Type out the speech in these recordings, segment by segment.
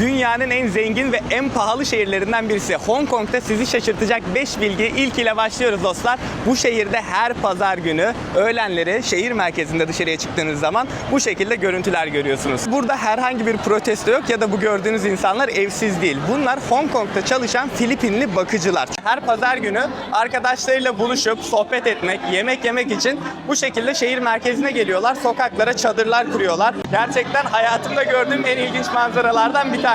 Dünyanın en zengin ve en pahalı şehirlerinden birisi. Hong Kong'da sizi şaşırtacak 5 bilgi ilk ile başlıyoruz dostlar. Bu şehirde her pazar günü öğlenleri şehir merkezinde dışarıya çıktığınız zaman bu şekilde görüntüler görüyorsunuz. Burada herhangi bir protesto yok ya da bu gördüğünüz insanlar evsiz değil. Bunlar Hong Kong'da çalışan Filipinli bakıcılar. Her pazar günü arkadaşlarıyla buluşup sohbet etmek, yemek yemek için bu şekilde şehir merkezine geliyorlar. Sokaklara çadırlar kuruyorlar. Gerçekten hayatımda gördüğüm en ilginç manzaralardan bir tanesi.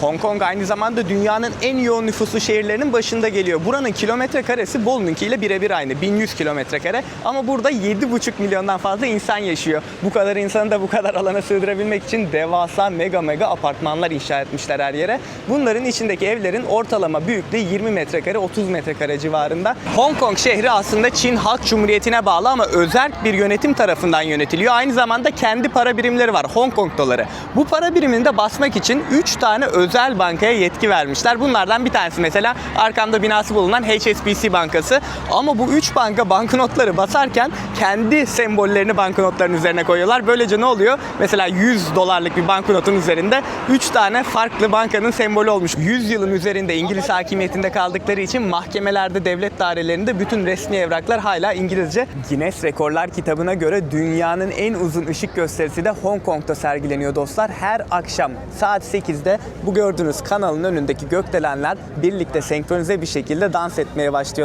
Hong Kong aynı zamanda dünyanın en yoğun nüfuslu şehirlerinin başında geliyor. Buranın kilometre karesi Bolu'nunkiyle birebir aynı. 1100 kilometre kare. Ama burada 7,5 milyondan fazla insan yaşıyor. Bu kadar insanı da bu kadar alana sığdırabilmek için devasa mega mega apartmanlar inşa etmişler her yere. Bunların içindeki evlerin ortalama büyüklüğü 20 metrekare 30 metrekare civarında. Hong Kong şehri aslında Çin Halk Cumhuriyeti'ne bağlı ama özel bir yönetim tarafından yönetiliyor. Aynı zamanda kendi para birimleri var. Hong Kong doları. Bu para birimini de basmak için 3 tane özel bankaya yetki vermişler. Bunlardan bir tanesi mesela arkamda binası bulunan HSBC Bankası. Ama bu 3 banka banknotları basarken kendi sembollerini banknotların üzerine koyuyorlar. Böylece ne oluyor? Mesela 100 dolarlık bir banknotun üzerinde 3 tane farklı bankanın sembolü olmuş. 100 yılın üzerinde İngiliz hakimiyetinde kaldıkları için mahkemelerde, devlet dairelerinde bütün resmi evraklar hala İngilizce. Guinness Rekorlar kitabına göre dünyanın en uzun ışık gösterisi de Hong Kong'da sergileniyor dostlar. Her akşam saat 8'de bu gördüğünüz kanalın önündeki gökdelenler birlikte senkronize bir şekilde dans etmeye başlıyorlar.